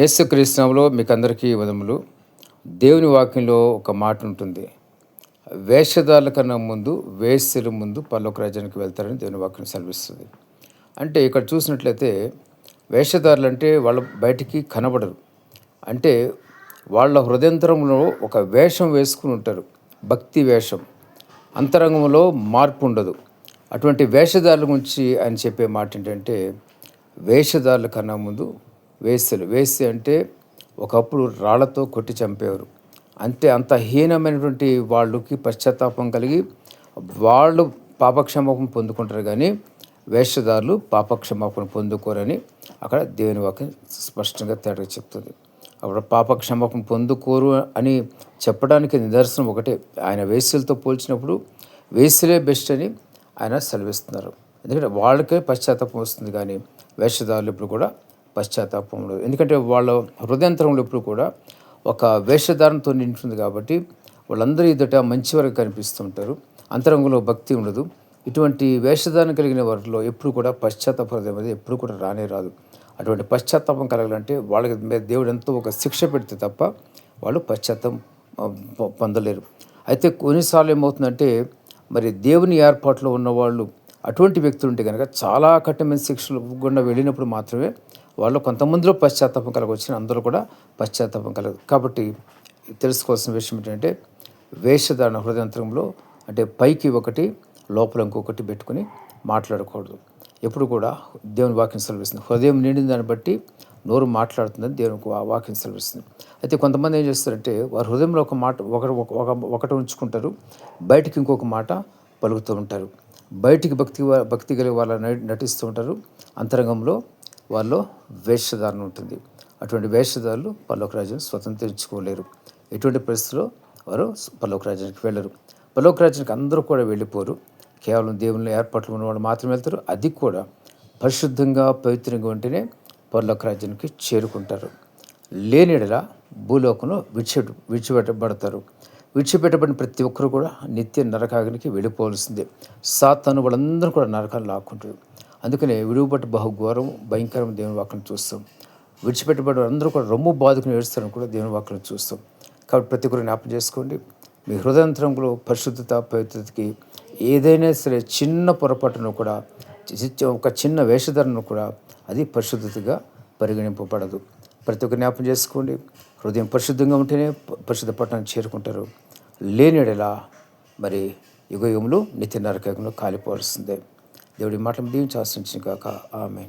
యేసుక్రీస్తులో మీకు అందరికీ వదములు దేవుని వాక్యంలో ఒక మాట ఉంటుంది. వేషధారుల కన్నా ముందు వేశ్యల ముందు పర్లోక రాజ్యానికి వెళ్తారని దేవుని వాక్యం సెలవిస్తుంది. అంటే ఇక్కడ చూసినట్లయితే వేషధారులు అంటే వాళ్ళ బయటికి కనబడరు. అంటే వాళ్ళ హృదయంతరంలో ఒక వేషం వేసుకుని ఉంటారు. భక్తి వేషం. అంతరంగంలో మార్పు ఉండదు. అటువంటి వేషధారుల గురించి ఆయన చెప్పే మాట ఏంటంటే వేషధారుల కన్నా ముందు వేశ్యలు. వేసి అంటే ఒకప్పుడు రాళ్ళతో కొట్టి చంపేవారు. అంటే అంత హీనమైనటువంటి వాళ్ళకి పశ్చాత్తాపం కలిగి వాళ్ళు పాపక్షమాపణ పొందుకుంటారు కానీ వేషధారులు పాపక్షమాపణ పొందుకోరని అక్కడ దేవుని వాక్యం స్పష్టంగా తేడా చెప్తుంది. అప్పుడు పాపక్షమాపణ పొందుకోరు అని చెప్పడానికి నిదర్శనం ఒకటే. ఆయన వేసులతో పోల్చినప్పుడు వేసులే బెస్ట్ అని ఆయన సెలవిస్తున్నారు. ఎందుకంటే వాళ్ళకే పశ్చాత్తాపం వస్తుంది కానీ వేషధారులు ఇప్పుడు కూడా పశ్చాత్తాపం ఉండదు ఎందుకంటే వాళ్ళ హృదయంతరంలో ఎప్పుడు కూడా ఒక వేషధారణతో నింటుంది కాబట్టి వాళ్ళందరూ ఎదుట మంచి వరకు కనిపిస్తుంటారు. అంతరంగంలో భక్తి ఉండదు. ఇటువంటి వేషధారణ కలిగిన వారిలో ఎప్పుడు కూడా పశ్చాత్తాప హృదయం అనేది ఎప్పుడు కూడా రానే రాదు. అటువంటి పశ్చాత్తాపం కలగాలంటే వాళ్ళకి మీద దేవుడు ఎంతో ఒక శిక్ష పెడితే తప్ప వాళ్ళు పశ్చాత్తాపం పొందలేరు. అయితే కొన్నిసార్లు ఏమవుతుందంటే మరి దేవుని ఏర్పాట్లో ఉన్నవాళ్ళు అటువంటి వ్యక్తులు ఉంటే కనుక చాలా కఠినమైన శిక్షలు గుండా వెళ్ళినప్పుడు మాత్రమే వాళ్ళు కొంతమందిలో పశ్చాత్తాపం కలగొచ్చిన అందరూ కూడా పశ్చాత్తాపం కలగదు కాబట్టి తెలుసుకోవాల్సిన విషయం ఏంటంటే వేషధారణ హృదయంతరంలో అంటే పైకి ఒకటి లోపల ఇంకొకటి పెట్టుకుని మాట్లాడకూడదు. ఎప్పుడు కూడా దేవుని వాక్యం సెలవిస్తుంది. హృదయం నిండిన దాన్ని బట్టి నోరు మాట్లాడుతుందని దేవుని వా- వాక్యం సెలవిస్తుంది. అయితే కొంతమంది ఏం చేస్తారంటే వారి హృదయంలో ఒక మాట ఒకటి ఒక ఒక- ఒకటి ఉంచుకుంటారు. బయటికి ఇంకొక మాట పలుకుతూ ఉంటారు. బయటికి భక్తి భక్తి కలిగి వాళ్ళ నటిస్తూ ఉంటారు. అంతరంగంలో వాళ్ళు వేషధారణ ఉంటుంది. అటువంటి వేషధారులు పల్లొక రాజ్యం స్వతంత్రించుకోలేరు. ఎటువంటి పరిస్థితిలో వారు పల్లొక రాజ్యానికి వెళ్ళరు. పల్లొక రాజ్యానికి అందరూ కూడా వెళ్ళిపోరు. కేవలం దేవుని ఏర్పాట్లు ఉన్నవాళ్ళు మాత్రమే వెళ్తారు. అది కూడా పరిశుద్ధంగా పవిత్రంగా ఉంటేనే పరలోక రాజ్యానికి చేరుకుంటారు. లేనిడలా భూలోకంలో విడిచి విడిచిపెట్టబడతారు. విడిచిపెట్టబడిన ప్రతి ఒక్కరు కూడా నిత్య నరకాగ్నికి వెళ్ళిపోవలసిందే. సాతాను వాళ్ళందరూ కూడా నరకాన్ని లాక్కుంటారు. అందుకనే విడుగుబట్ట బహుఘోరం భయంకరం దేవుని వాక్యం చూస్తాం. విడిచిపెట్టబడి అందరూ కూడా రొమ్ము బాధకుని ఏడుస్తారని కూడా దేవుని వాక్యం చూస్తాం. కాబట్టి ప్రతి ఒక్కరు జ్ఞాపకం చేసుకోండి. మీ హృదయంతరంలో పరిశుద్ధత పవిత్రతకి ఏదైనా సరే చిన్న పొరపాటును కూడా ఒక చిన్న వేషధరను కూడా అది పరిశుద్ధతగా పరిగణింపబడదు. ప్రతి ఒక్క జ్ఞాపకం చేసుకోండి. హృదయం పరిశుద్ధంగా ఉంటేనే పరిశుద్ధ పట్టణాన్ని చేరుకుంటారు. లేనిడలా మరి యుగ యుగములు నిత్య నరకంలో కాలిపోవాల్సిందే. దేవుడి మాటలు దీవించి ఆశ్రయించిన కాక ఆమె